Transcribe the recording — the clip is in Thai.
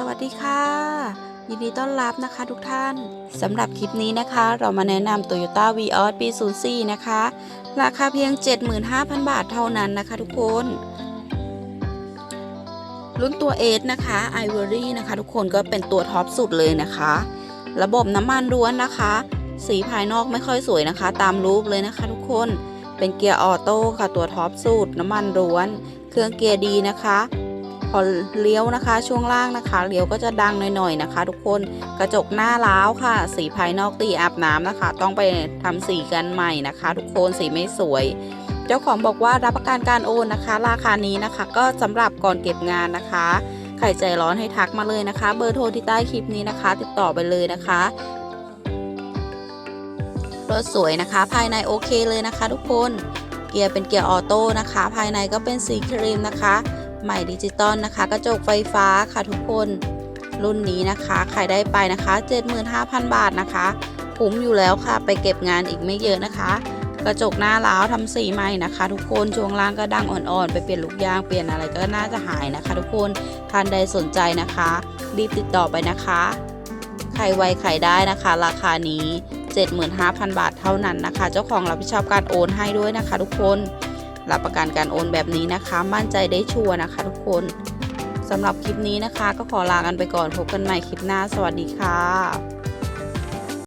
สวัสดีค่ะ ยินดีต้อนรับนะคะทุกท่านสำหรับคลิปนี้นะคะ เรามาแนะนำ Toyota v ีออสปี 04 นะคะ ราคาเพียง 75,000 บาทเท่านั้นนะคะทุกคนรุ่นตัวเอสนะคะ Ivory นะคะ ทุกคนก็เป็นตัวท็อปสุดเลยนะคะ ระบบน้ำมันล้วนนะคะ สีภายนอกไม่ค่อยสวยนะคะ ตามรูปเลยนะคะ ทุกคนเป็นเกียร์ออโต้ค่ะตัวท็อปสุดน้ำมันล้วน เครื่องเกียร์ดีนะคะ พอเลี้ยวนะคะช่วงล่างนะคะเลี้ยวก็จะดังหน่อยๆนะคะ ทุกคนกระจกหน้าล้าวค่ะ สีภายนอกตีอาบน้ำนะคะ ต้องไปทำสีกันใหม่นะคะ ทุกคนสีไม่สวย เจ้าของบอกว่ารับประกันการโอนนะคะ ราคานี้นะคะ ก็สำหรับก่อนเก็บงานนะคะใครใจร้อนให้ทักมาเลยนะคะ เบอร์โทรที่ใต้คลิปนี้นะคะ ติดต่อไปเลยนะคะรถสวยนะคะ ภายในโอเคเลยนะคะ ทุกคนเกียร์เป็นเกียร์ออโต้นะคะ ภายในก็เป็นสีครีมนะคะ ใหม่ดิจิตอลนะคะ กระจกไฟฟ้าค่ะทุกคนรุ่นนี้นะคะใครได้ไปนะคะ 75,000 บาทนะคะคุ้มอยู่แล้วค่ะ ไปเก็บงานอีกไม่เยอะนะคะ กระจกหน้าล้าวทำสีใหม่นะคะ ทุกคนช่วงล่างก็ดังอ่อนๆ ไปเปลี่ยนลูกยางเปลี่ยนอะไรก็น่าจะหายนะคะ ทุกคนท่านใดสนใจนะคะ รีบติดต่อไปนะคะใครไวใครได้นะคะ ราคานี้ 75,000 บาทเท่านั้นนะคะ เจ้าของรับผิดชอบการโอนให้ด้วยนะคะ ทุกคน รับประกันการโอนแบบนี้นะคะ มั่นใจได้ชัวร์นะคะทุกคนสำหรับคลิปนี้นะคะ ก็ขอลากันไปก่อนพบกันใหม่คลิปหน้า สวัสดีค่ะ